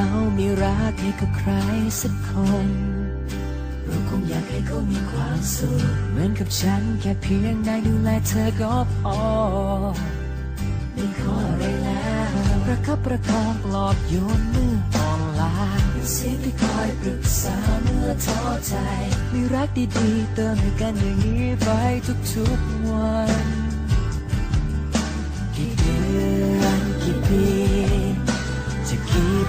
เรามีรักให้กับใครสักคน เราคงอยากให้เขามีความสุขเหมือนกับฉันแค่เพียงได้ดูแลเธอก็พอไม่ขออะไรแล้วประคับประคองปลอบโยนเมื่ออ่อนล้าเป็นเสียงที่คอยปรึกษาเมื่อท้อใจ มีรักดีๆเติมให้กันอย่างนี้ไปทุกๆวัน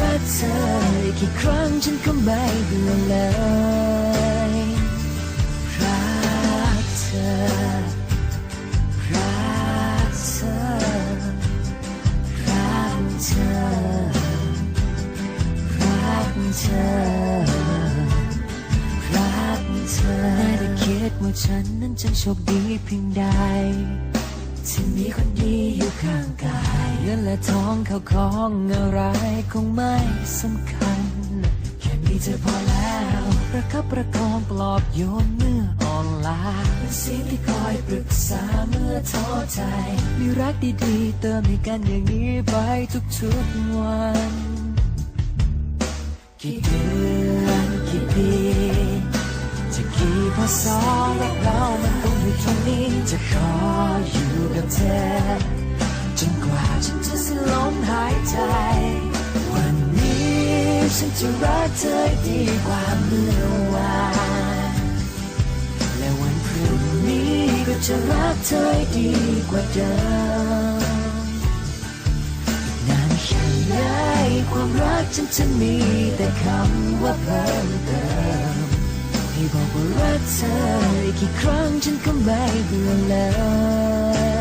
รักเธอกี่ครั้งฉันก็ไม่เบื่อเลยรักเธอรักเธอรักเธอรักเธอรักเธอไม่ได้คิดว่าฉันนั้นจะโชคดีเพียงใด ที่มีคนดีอยู่ข้างกายเงินและทองเขาของอะไรคงไม่สำคัญ แค่มีเธอพอแล้ว ประคับประคองปลอบโยนเมื่ออ่อนล้าเป็นสียงที่คอยปรึกษาเมื่อท้อใจ มีรักดีๆ เติมให้กันอย่างนี้ไปทุกๆวัน กี่เดือนกี่ปีจะกี่พศรักเรามันคงอยู่ตรงนี้จะขอ ฉันจะรักเธอดีกว่าเมื่อวานและวันพรุ่งนี้ก็จะรักเธอดีกว่าเดิมนานแค่ไหนความรักฉันจะมีแต่คำว่าเพิ่มเติมให้บอกว่ารักเธอกี่ครั้งฉันก็ไม่เบื่อเลย